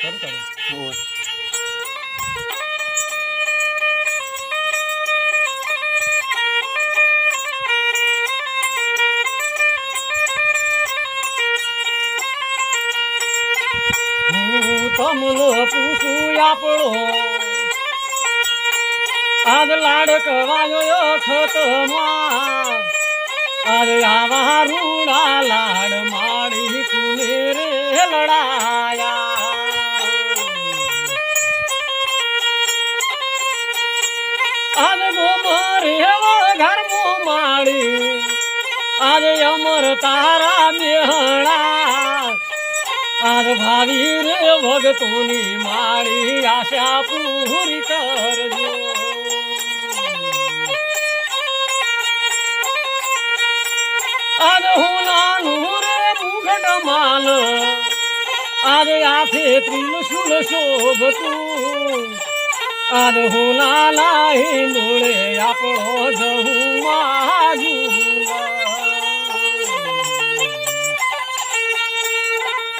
ઓય. હું તમનો પૂછું આપણો આજ લાડક વાયો ખતમાં આજ આવા રૂડા ગોમર એવા ઘરમો માડી આજ અમર તારા મેહણા આજ ભાવી રે ભગતોની મારી આશા પૂરી કરજો. આજ હું નાનું રે મુગટ માલ. આજે આથે ત્રિશુલ શોભતું. આજ હું લાલા હિંદોળે આપણો જહું માજુલા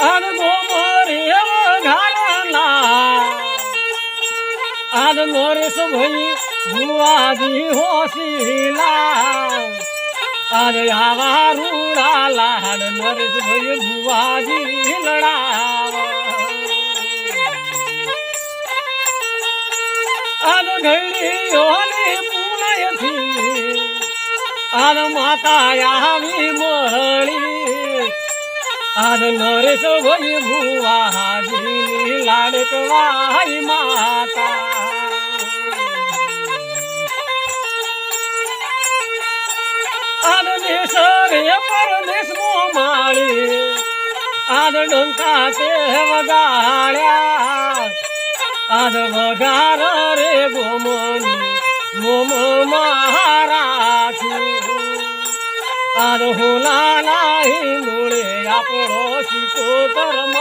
આદ ગોમરે ઘાલના આદ નરેશ ભાઈ ભુવાજી હોશીલા. આદ આવા રૂડા લાડ નરેશ ભાઈ ભુવાજી લડાવા. આદ ઘડી ઓલી પુનયથી. આદ માતા આવી મળી આજ નરેશ ભાઈ ભુવાજી લાડકવાઈ માતા. આજ દેશ રે પરદેશ મો માળી. આજ ડંકા તે વગાડ્યા. આજ વગાર গোমনি মোম মহারাশু আর হোলা নাই মোড়ে আপন শিকোতর মা।